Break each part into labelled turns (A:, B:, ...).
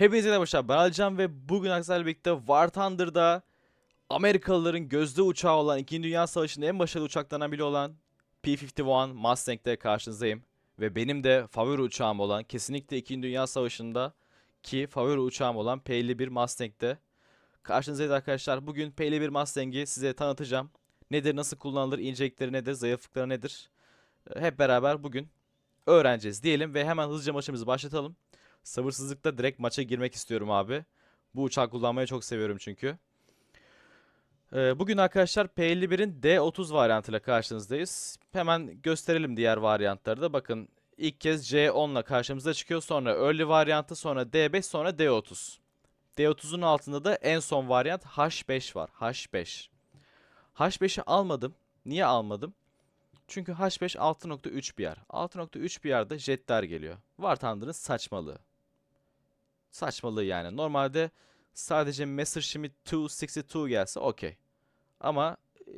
A: Hepinize başlar. Ben Alcan ve bugün Aksel'le birlikte War Thunder'da Amerikalıların gözde uçağı olan 2. Dünya Savaşı'nın en başarılı uçaklarından biri olan P-51 Mustang'de karşınızdayım. Ve benim de favori uçağım olan kesinlikle 2. Dünya Savaşı'nda ki favori uçağım olan P-51 Mustang'de karşınızdayız arkadaşlar. Bugün P-51 Mustang'i size tanıtacağım. Nedir, nasıl kullanılır, incelikleri nedir, zayıflıkları nedir? Hep beraber bugün öğreneceğiz diyelim ve hemen hızlıca maçımızı başlatalım. Sabırsızlıkla direkt maça girmek istiyorum abi. Bu uçağı kullanmayı çok seviyorum çünkü. Ee, bugün arkadaşlar P51'in D30 varyantıyla karşınızdayız. Hemen gösterelim diğer varyantları da. Bakın ilk kez C10 ile karşımıza çıkıyor. Sonra early varyantı, sonra D5, sonra D30. D30'un altında da en son varyant H5 var. H5. H5'i almadım. Niye almadım? Çünkü H5 6.3 bir yer. 6.3 bir yerde jetler geliyor. War Thunder'ın saçmalığı. Saçmalığı yani. Normalde sadece Messerschmitt 262 gelse okey. Ama e,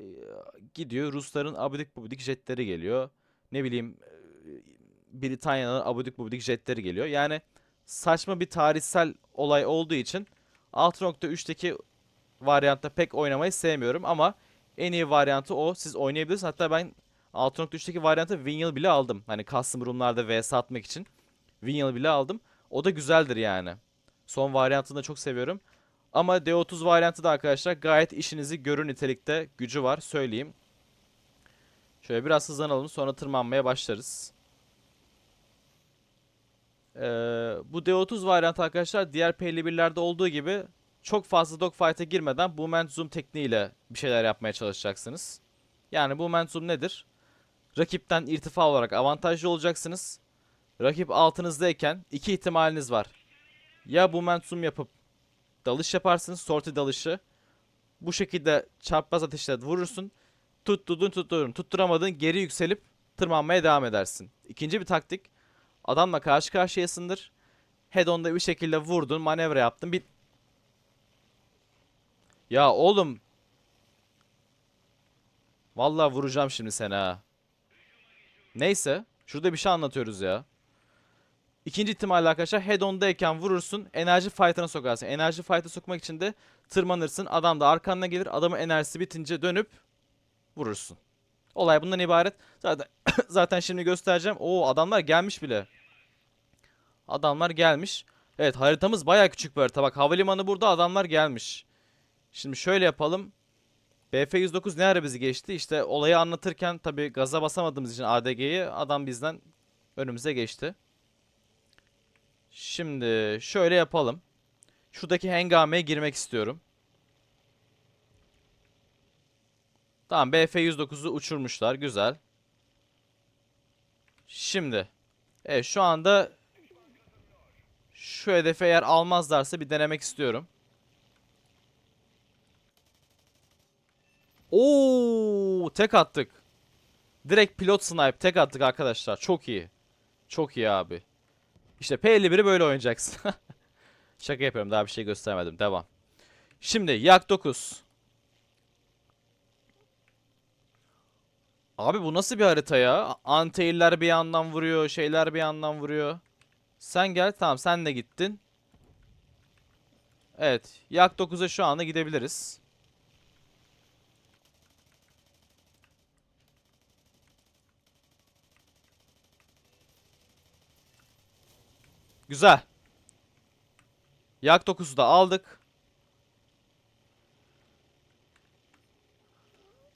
A: gidiyor Rusların abidik bubidik jetleri geliyor. Ne bileyim e, Britanya'nın abidik bubidik jetleri geliyor. Yani saçma bir tarihsel olay olduğu için 6.3'teki varyantta pek oynamayı sevmiyorum ama en iyi varyantı o. Siz oynayabilirsiniz. Hatta ben 6.3'teki varyantı Vinyl bile aldım. Hani custom room'larda vs atmak için. Vinyl bile aldım. O da güzeldir yani. Son varyantını da çok seviyorum. Ama D30 varyantı da arkadaşlar gayet işinizi görür nitelikte gücü var söyleyeyim. Şöyle biraz hızlanalım sonra tırmanmaya başlarız. Ee, bu D30 varyantı arkadaşlar diğer P51'lerde olduğu gibi çok fazla dogfight'a girmeden movement zoom tekniğiyle bir şeyler yapmaya çalışacaksınız. Yani movement zoom nedir? Rakipten irtifa olarak avantajlı olacaksınız. Rakip altınızdayken iki ihtimaliniz var. Ya movement zoom yapıp dalış yaparsınız, sorti dalışı. Bu şekilde çarpmaz ateşle vurursun. Tutturdun tutturdun. Tutturamadın geri yükselip tırmanmaya devam edersin. İkinci bir taktik. Adamla karşı karşıyasındır. Head on'da bir şekilde vurdun, manevra yaptın. Bir... Ya oğlum. Vallahi vuracağım şimdi seni ha. Neyse. Şurada bir şey anlatıyoruz ya. İkinci ihtimalle arkadaşlar head on'dayken vurursun. Enerji fight'ına sokarsın. Enerji fight'a sokmak için de tırmanırsın. Adam da arkanına gelir. Adamın enerjisi bitince dönüp vurursun. Olay bundan ibaret. Zaten zaten şimdi göstereceğim. Oo adamlar gelmiş bile. Adamlar gelmiş. Evet haritamız baya küçük bir harita. Bak havalimanı burada adamlar gelmiş. Şimdi şöyle yapalım. BF-109 ne ara bizi geçti? İşte olayı anlatırken tabi gaza basamadığımız için ADG'yi adam bizden önümüze geçti. Şimdi şöyle yapalım. Şuradaki hengameye girmek istiyorum. Tamam BF-109'u uçurmuşlar. Güzel. Şimdi. Evet şu anda şu hedefe eğer almazlarsa bir denemek istiyorum. Oo, tek attık. Direkt pilot snipe tek attık arkadaşlar. Çok iyi. Çok iyi abi. İşte P51'i böyle oynayacaksın. Şaka yapıyorum. Daha bir şey göstermedim. Devam. Şimdi Yak 9. Abi bu nasıl bir harita ya? Antailler bir yandan vuruyor. Şeyler bir yandan vuruyor. Sen gel. Tamam sen de gittin. Evet. Yak 9'a şu anda gidebiliriz. Güzel. Yak 9'u da aldık.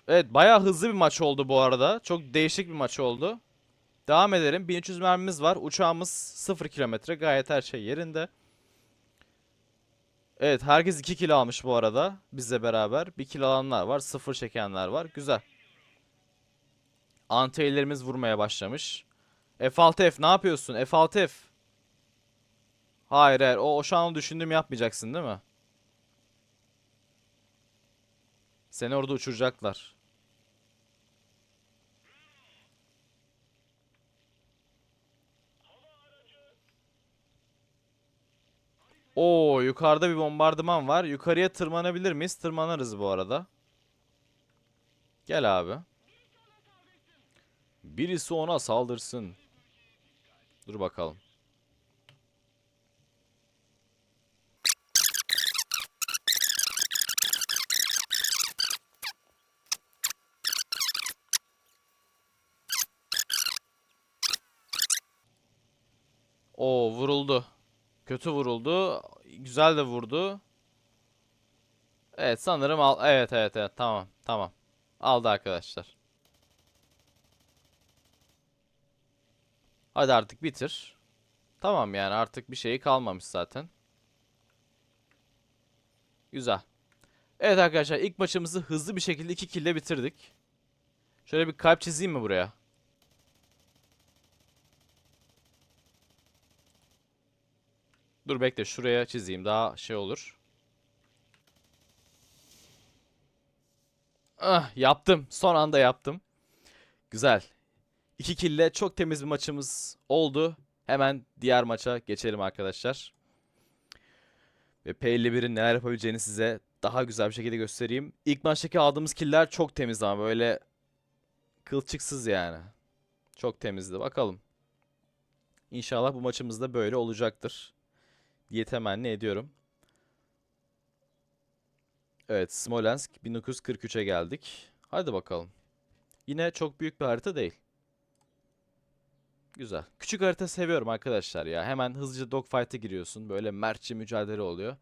A: Evet bayağı hızlı bir maç oldu bu arada. Çok değişik bir maç oldu. Devam edelim. 1300 mermimiz var. Uçağımız 0 kilometre. Gayet her şey yerinde. Evet herkes 2 kilo almış bu arada. Bizle beraber. 1 kilo alanlar var. 0 çekenler var. Güzel. Anti vurmaya başlamış. F6F ne yapıyorsun? F6F. Hayır hayır. O, o şu an düşündüğümü yapmayacaksın değil mi? Seni orada uçuracaklar. Oo yukarıda bir bombardıman var. Yukarıya tırmanabilir miyiz? Tırmanırız bu arada. Gel abi. Birisi ona saldırsın. Dur bakalım. O vuruldu. Kötü vuruldu. Güzel de vurdu. Evet sanırım al. Evet evet evet tamam tamam. Aldı arkadaşlar. Hadi artık bitir. Tamam yani artık bir şeyi kalmamış zaten. Güzel. Evet arkadaşlar ilk maçımızı hızlı bir şekilde 2 kill ile bitirdik. Şöyle bir kalp çizeyim mi buraya? Dur bekle şuraya çizeyim daha şey olur. Ah yaptım. Son anda yaptım. Güzel. 2 kill ile çok temiz bir maçımız oldu. Hemen diğer maça geçelim arkadaşlar. Ve P51'in neler yapabileceğini size daha güzel bir şekilde göstereyim. İlk maçtaki aldığımız killer çok temiz ama böyle kılçıksız yani. Çok temizdi. Bakalım. İnşallah bu maçımız da böyle olacaktır diye temenni ediyorum. Evet, Smolensk 1943'e geldik. Hadi bakalım. Yine çok büyük bir harita değil. Güzel. Küçük harita seviyorum arkadaşlar ya. Hemen hızlıca dogfight'a giriyorsun. Böyle mertçe mücadele oluyor.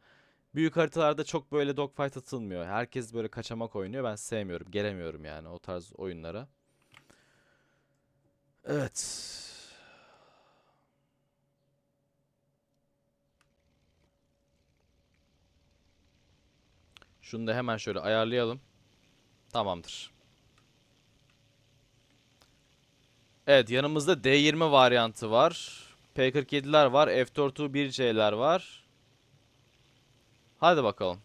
A: Büyük haritalarda çok böyle dogfight atılmıyor. Herkes böyle kaçamak oynuyor. Ben sevmiyorum. Gelemiyorum yani o tarz oyunlara. Evet. Şunu da hemen şöyle ayarlayalım. Tamamdır. Evet yanımızda D20 varyantı var. P47'ler var. F-4 1C'ler var. Hadi bakalım.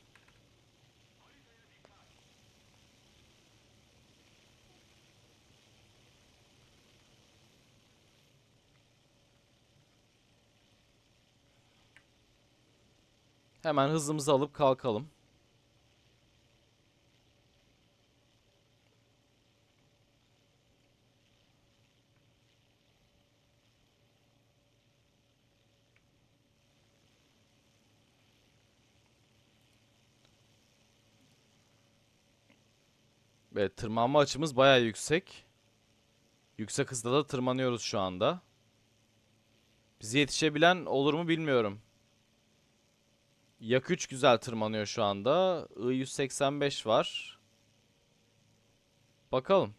A: Hemen hızımızı alıp kalkalım. Evet tırmanma açımız bayağı yüksek. Yüksek hızda da tırmanıyoruz şu anda. Bize yetişebilen olur mu bilmiyorum. Yak 3 güzel tırmanıyor şu anda. I-185 var. Bakalım.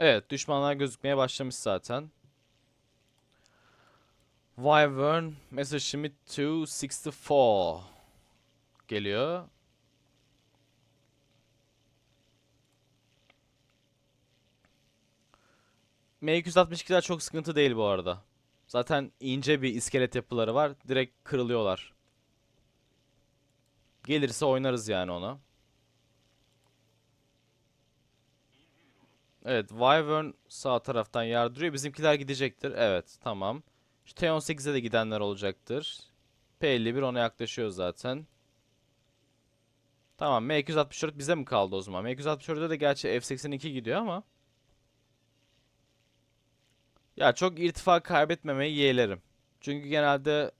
A: Evet düşmanlar gözükmeye başlamış zaten. Wyvern Messerschmitt 264 geliyor. M262'ler çok sıkıntı değil bu arada. Zaten ince bir iskelet yapıları var. Direkt kırılıyorlar. Gelirse oynarız yani ona. Evet, Wyvern sağ taraftan yardırıyor. Bizimkiler gidecektir. Evet, tamam. Şu T18'e de gidenler olacaktır. P51 ona yaklaşıyor zaten. Tamam, M264 bize mi kaldı o zaman? M264'de de gerçi F82 gidiyor ama. Ya çok irtifa kaybetmemeyi yeğlerim. Çünkü genelde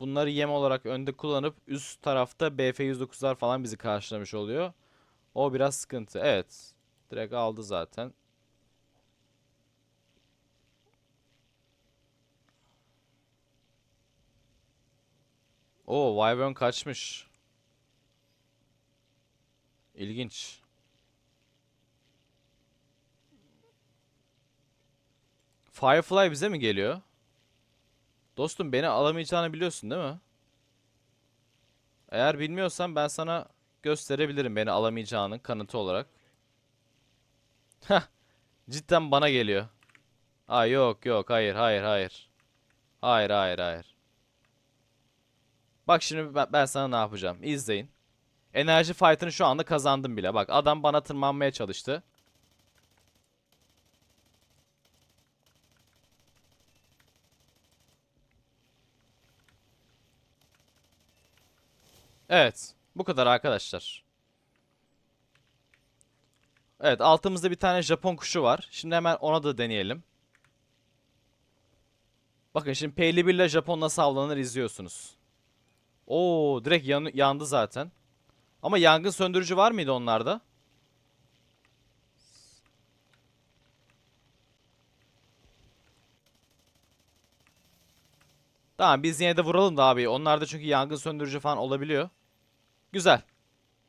A: bunları yem olarak önde kullanıp üst tarafta BF109'lar falan bizi karşılamış oluyor. O biraz sıkıntı. Evet. Direkt aldı zaten. Oo, Wyvern kaçmış. İlginç. Firefly bize mi geliyor? Dostum beni alamayacağını biliyorsun değil mi? Eğer bilmiyorsan ben sana gösterebilirim beni alamayacağının kanıtı olarak. Heh. Cidden bana geliyor. Aa yok yok hayır hayır hayır. Hayır hayır hayır. Bak şimdi ben, ben sana ne yapacağım. İzleyin. Enerji fight'ını şu anda kazandım bile. Bak adam bana tırmanmaya çalıştı. Evet. Bu kadar arkadaşlar. Evet altımızda bir tane Japon kuşu var. Şimdi hemen ona da deneyelim. Bakın şimdi P51 ile Japon nasıl avlanır izliyorsunuz. Oo direkt yan- yandı zaten. Ama yangın söndürücü var mıydı onlarda? Tamam biz yine de vuralım da abi. Onlarda çünkü yangın söndürücü falan olabiliyor. Güzel.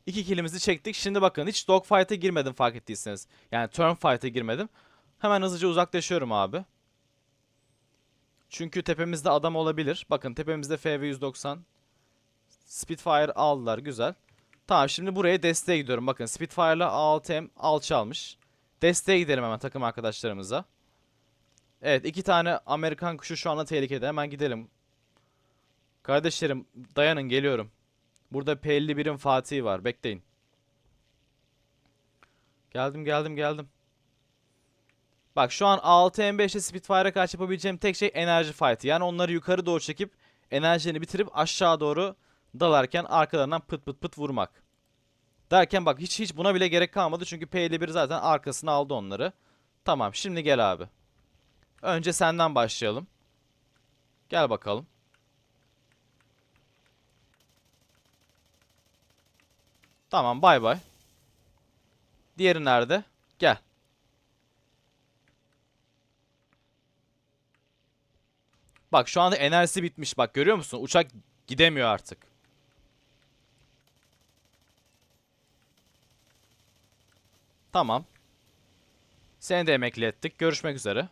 A: İki killimizi çektik. Şimdi bakın hiç dogfight'a girmedim fark ettiyseniz. Yani turn fight'a girmedim. Hemen hızlıca uzaklaşıyorum abi. Çünkü tepemizde adam olabilir. Bakın tepemizde FV190. Spitfire aldılar. Güzel. Tamam şimdi buraya desteğe gidiyorum. Bakın Spitfire'la A6M alçalmış. Desteğe gidelim hemen takım arkadaşlarımıza. Evet iki tane Amerikan kuşu şu anda tehlikede. Hemen gidelim. Kardeşlerim dayanın geliyorum. Burada P51'in Fatih'i var. Bekleyin. Geldim geldim geldim. Bak şu an 6M5'te Spitfire'a karşı yapabileceğim tek şey enerji fight'ı. Yani onları yukarı doğru çekip enerjilerini bitirip aşağı doğru dalarken arkalarından pıt pıt pıt vurmak. Derken bak hiç hiç buna bile gerek kalmadı çünkü P51 zaten arkasına aldı onları. Tamam şimdi gel abi. Önce senden başlayalım. Gel bakalım. Tamam bay bay. Diğeri nerede? Gel. Bak şu anda enerjisi bitmiş. Bak görüyor musun? Uçak gidemiyor artık. Tamam. Seni de emekli ettik. Görüşmek üzere.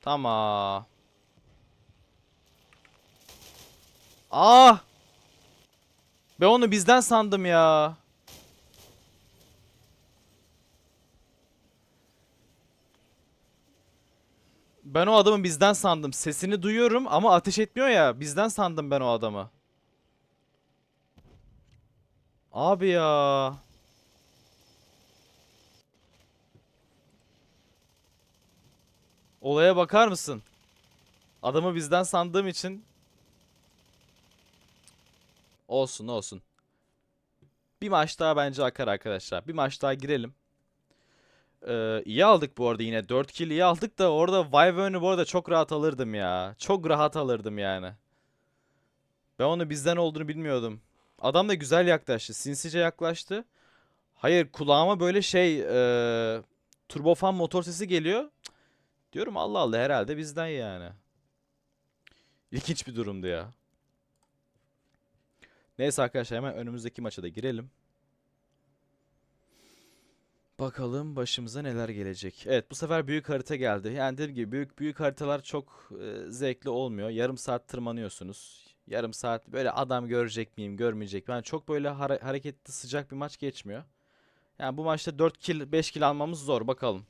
A: Tamam. Ah! Ben onu bizden sandım ya. Ben o adamı bizden sandım. Sesini duyuyorum ama ateş etmiyor ya. Bizden sandım ben o adamı. Abi ya. Olaya bakar mısın? Adamı bizden sandığım için olsun olsun. Bir maç daha bence akar arkadaşlar. Bir maç daha girelim. Ee, iyi aldık bu arada yine. 4 kill iyi aldık da orada Wyvern'ı bu arada çok rahat alırdım ya. Çok rahat alırdım yani. Ben onu bizden olduğunu bilmiyordum. Adam da güzel yaklaştı. Sinsice yaklaştı. Hayır kulağıma böyle şey e, turbofan motor sesi geliyor. Diyorum Allah Allah herhalde bizden yani. İlginç bir durumdu ya. Neyse arkadaşlar hemen önümüzdeki maça da girelim. Bakalım başımıza neler gelecek. Evet bu sefer büyük harita geldi. Yani dediğim gibi büyük büyük haritalar çok e, zevkli olmuyor. Yarım saat tırmanıyorsunuz. Yarım saat böyle adam görecek miyim, görmeyecek miyim? Yani çok böyle hara- hareketli sıcak bir maç geçmiyor. Yani bu maçta 4 kill, 5 kill almamız zor bakalım.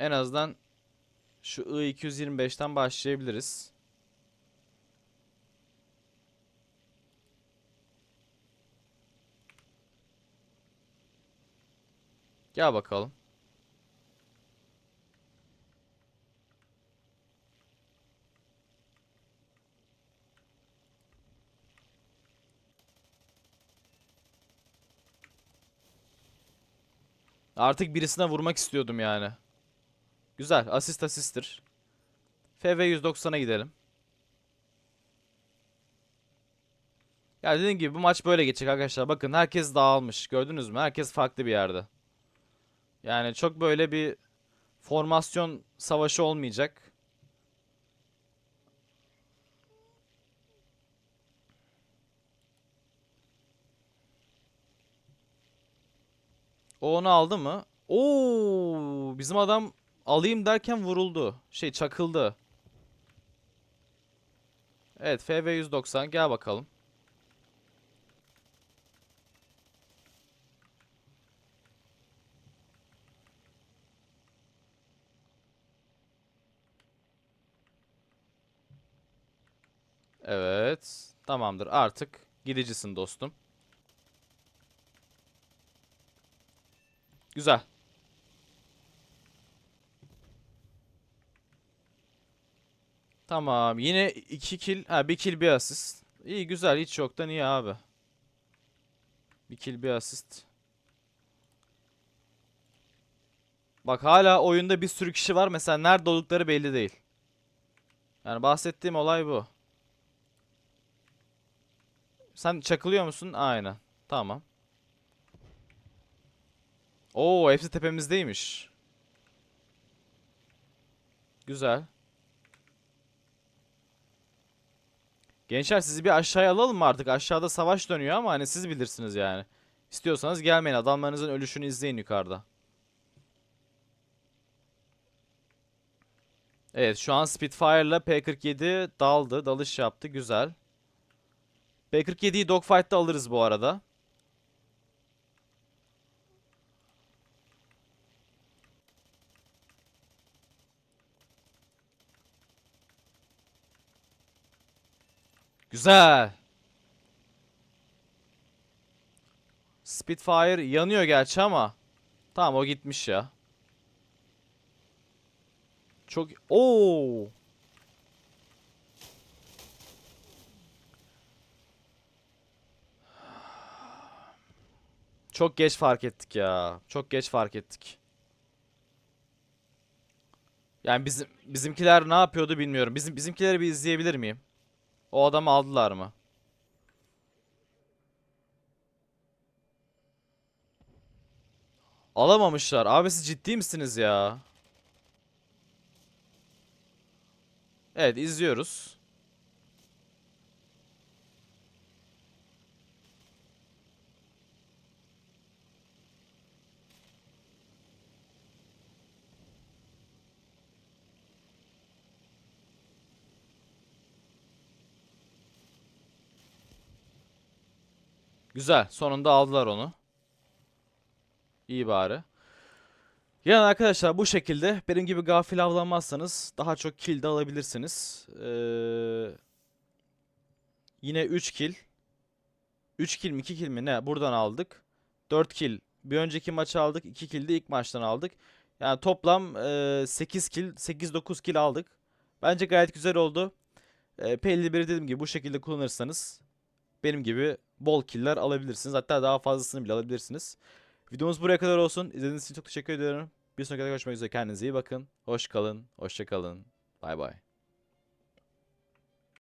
A: En azından şu I-225'ten başlayabiliriz. Gel bakalım. Artık birisine vurmak istiyordum yani. Güzel. Asist asisttir. FV 190'a gidelim. Ya dediğim gibi bu maç böyle geçecek arkadaşlar. Bakın herkes dağılmış. Gördünüz mü? Herkes farklı bir yerde. Yani çok böyle bir formasyon savaşı olmayacak. O onu aldı mı? Oo, bizim adam alayım derken vuruldu. Şey çakıldı. Evet FV 190 gel bakalım. Evet. Tamamdır. Artık gidicisin dostum. Güzel. Tamam. Yine 2 kill. Ha 1 kill bir asist. İyi güzel. Hiç yoktan iyi abi. 1 kill bir asist. Bak hala oyunda bir sürü kişi var. Mesela nerede oldukları belli değil. Yani bahsettiğim olay bu. Sen çakılıyor musun? Aynen. Tamam. Oo, hepsi tepemizdeymiş. Güzel. Gençler sizi bir aşağıya alalım mı artık? Aşağıda savaş dönüyor ama hani siz bilirsiniz yani. İstiyorsanız gelmeyin. Adamlarınızın ölüşünü izleyin yukarıda. Evet şu an Spitfire'la P-47 daldı. Dalış yaptı. Güzel. P-47'yi dogfight'ta alırız bu arada. Güzel. Spitfire yanıyor gerçi ama. Tamam o gitmiş ya. Çok... Oo. Çok geç fark ettik ya. Çok geç fark ettik. Yani bizim bizimkiler ne yapıyordu bilmiyorum. Bizim bizimkileri bir izleyebilir miyim? O adamı aldılar mı? Alamamışlar. Abi siz ciddi misiniz ya? Evet izliyoruz. Güzel. Sonunda aldılar onu. İyi bari. Yani arkadaşlar bu şekilde benim gibi gafil avlanmazsanız daha çok kill de alabilirsiniz. Ee, yine 3 kill. 3 kill mi 2 kill mi ne buradan aldık. 4 kill bir önceki maçı aldık. 2 kill de ilk maçtan aldık. Yani toplam e, 8 kill 8-9 kill aldık. Bence gayet güzel oldu. E, P51'i dediğim gibi bu şekilde kullanırsanız benim gibi bol killer alabilirsiniz. Hatta daha fazlasını bile alabilirsiniz. Videomuz buraya kadar olsun. İzlediğiniz için çok teşekkür ediyorum. Bir sonraki videoda görüşmek üzere. Kendinize iyi bakın. Hoş kalın. Hoşça kalın. Bay bay.